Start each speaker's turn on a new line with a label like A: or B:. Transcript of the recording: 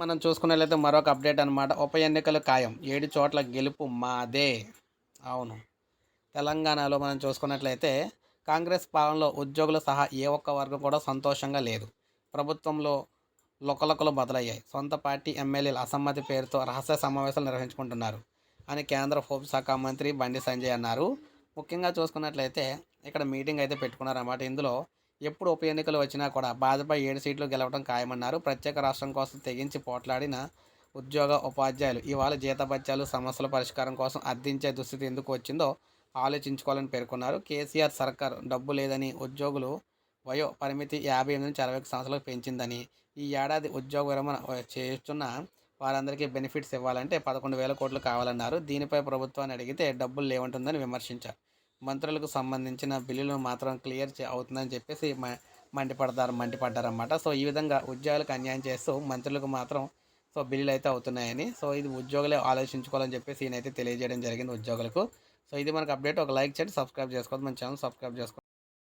A: మనం చూసుకున్నట్లయితే మరొక అప్డేట్ అనమాట ఉప ఎన్నికలు ఖాయం. ఏడు చోట్ల గెలుపు మాదే. అవును. తెలంగాణలో మనం చూసుకున్నట్లయితే కాంగ్రెస్ పాలనలో ఉద్యోగులు సహా ఏ ఒక్క వర్గం కూడా సంతోషంగా లేదు. ప్రభుత్వంలో లొకలొకలు బదులయ్యాయి సొంత పార్టీ ఎమ్మెల్యేల అసమ్మతి పేరుతో రహస్య సమావేశాలు నిర్వహించుకుంటున్నారు అని కేంద్ర హోంశాఖ మంత్రి బండి సంజయ్ అన్నారు. ముఖ్యంగా చూసుకున్నట్లయితే ఇక్కడ మీటింగ్ అయితే పెట్టుకున్నారన్నమాట. ఇందులో ఎప్పుడు ఉప ఎన్నికలు వచ్చినా కూడా భాజపా ఏడు సీట్లు గెలవడం ఖాయమన్నారు. ప్రత్యేక రాష్ట్రం కోసం తెగించి పోట్లాడిన ఉద్యోగ ఉపాధ్యాయులు ఇవాళ జీతభత్యాలు సమస్యల పరిష్కారం కోసం అర్థించే దుస్థితి ఎందుకు వచ్చిందో ఆలోచించుకోవాలని పేర్కొన్నారు. కేసీఆర్ సర్కార్ డబ్బు లేదని ఉద్యోగులు వయో పరిమితి యాభై ఎనిమిది నుంచి అరవై ఒక సంవత్సరాలకు పెంచిందని ఈ ఏడాది ఉద్యోగ విరమణ చేస్తున్న వారందరికీ బెనిఫిట్స్ ఇవ్వాలంటే పదకొండు వేల కోట్లు కావాలన్నారు. దీనిపై ప్రభుత్వాన్ని అడిగితే డబ్బులు లేవంటుందని విమర్శించారు. మంత్రులకు సంబంధించిన బిల్లులు మాత్రం క్లియర్ అవుతుందని చెప్పేసి మ మండిపడతారు మండిపడ్డారన్నమాట. సో ఈ విధంగా ఉద్యోగులకు అన్యాయం చేస్తూ మంత్రులకు మాత్రం సో బిల్లులు అయితే అవుతున్నాయని. సో ఇది ఉద్యోగులే ఆలోచించుకోవాలని చెప్పేసి ఈయనైతే తెలియజేయడం జరిగింది ఉద్యోగులకు. సో ఇది మనకు అప్డేట్. ఒక లైక్ చేయండి సబ్స్క్రైబ్ చేసుకోవద్దు. మన ఛానల్ సబ్స్క్రైబ్ చేసుకోండి.